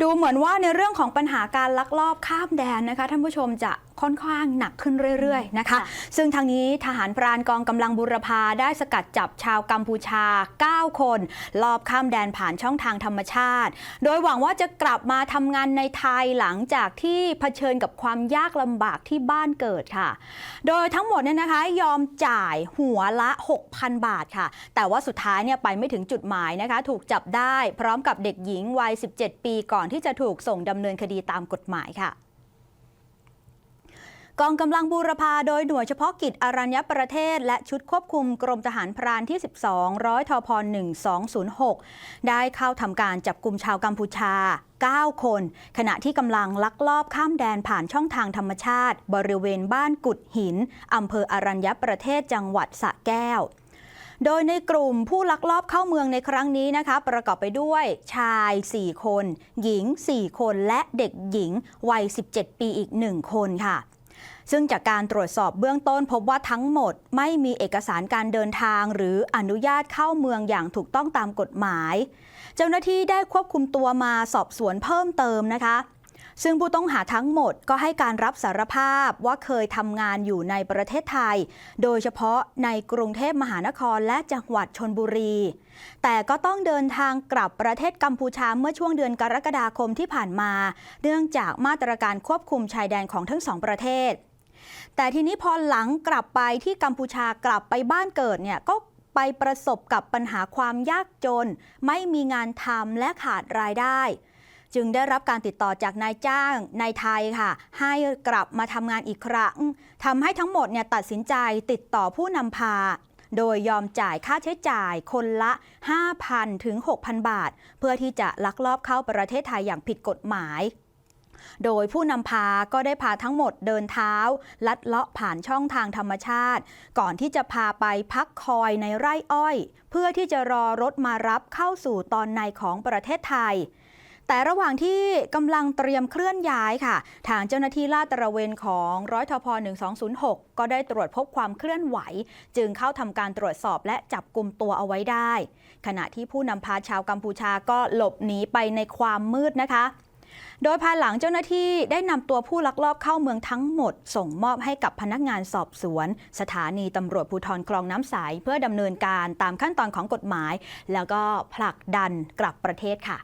ดูเหมือนว่าในเรื่องของปัญหาการลักลอบข้ามแดนนะคะท่านผู้ชมจะ ค่อนข้างหนักขึ้นเรื่อยๆนะคะค่ะซึ่งทางนี้ทหารพรานกองกำลังบุรพาได้สกัดจับชาวกัมพูชา 9 คน ลอบข้ามแดนผ่านช่องทางธรรมชาติ โดยหวังว่าจะกลับมาทำงานในไทยหลังจากที่เผชิญกับความยากลำบากที่บ้านเกิดค่ะ โดยทั้งหมดเนี่ยนะคะยอมจ่ายหัวละ 6,000 บาทค่ะ แต่ว่าสุดท้ายเนี่ยไปไม่ถึงจุดหมายนะคะ ถูกจับได้พร้อมกับเด็กหญิงวัย 17 ปีก่อนที่จะถูกส่งดำเนินคดีตามกฎหมายค่ะ กองกำลังบูรพาโดยหน่วยเฉพาะกิจอรัญญประเทศ และชุดควบคุมกรมทหารพรานที่ 12 ร้อยทพ1206 ได้เข้าทำการจับกลุ่มชาวกัมพูชา 9 คน ขณะที่กำลังลักลอบข้ามแดนผ่านช่องทางธรรมชาติ บริเวณบ้านกุดหินอำเภออรัญญประเทศจังหวัดสระแก้วโดยในกลุ่มผู้ลักลอบเข้าเมืองในครั้งนี้นะคะ ประกอบไปด้วยชาย 4 คน หญิง 4 คนและเด็กหญิงวัย 17 ปีอีก 1 คนค่ะ ซึ่งจากการตรวจสอบเบื้องต้นพบว่าทั้งหมดไม่มีเอกสารการเดินทาง หรืออนุญาตเข้าเมืองอย่างถูกต้องตามกฎหมาย เจ้าหน้าที่ได้ควบคุมตัวมาสอบสวนเพิ่มเติมนะคะ ซึ่งผู้ต้องหาทั้งหมดก็ให้การรับสารภาพว่าเคยทำงานอยู่ในประเทศไทย โดยเฉพาะในกรุงเทพมหานครและจังหวัดชนบุรี แต่ก็ต้องเดินทางกลับประเทศกัมพูชาเมื่อช่วงเดือนกรกฎาคมที่ผ่านมา เนื่องจากมาตรการควบคุมชายแดนของทั้งสองประเทศ แต่ทีนี้พอหลังกลับไปที่กัมพูชากลับไปบ้านเกิดเนี่ยก็ไปประสบกับปัญหาความยากจน ไม่มีงานทำและขาดรายได้ จึงได้รับการติดต่อจากนายจ้างนายไทยค่ะ ให้กลับมาทำงานอีกครั้งทำให้ทั้งหมดเนี่ยตัดสินใจติดต่อผู้นำพา โดยยอมจ่ายค่าใช้จ่ายคนละ 5,000 ถึง 6,000 บาท เพื่อที่จะลักลอบเข้าประเทศไทยอย่างผิดกฎหมายโดยผู้นำพาก็ได้พาทั้งหมดเดินเท้า ลัดเลาะผ่านช่องทางธรรมชาติ ก่อนที่จะพาไปพักคอยในไร่อ้อย เพื่อที่จะรอรถมารับเข้าสู่ตอนในของประเทศไทย แต่ระหว่างที่กำลังเตรียมเคลื่อนย้ายค่ะ ทางเจ้าหน้าที่ลาดตระเวนของร้อยทพ1206 ก็ได้ตรวจพบความเคลื่อนไหว จึงเข้าทำการตรวจสอบและจับกลุ่มตัวเอาไว้ได้ ขณะที่ผู้นำพาชาวกัมพูชาก็หลบหนีไปในความมืดนะคะโดยภายหลังเจ้าหน้าที่ได้นำตัวผู้ลักลอบเข้าเมืองทั้งหมด ส่งมอบให้กับพนักงานสอบสวน สถานีตำรวจภูธรคลองน้ำใสเพื่อดำเนินการตามขั้นตอนของกฎหมาย แล้วก็ผลักดันกลับประเทศค่ะ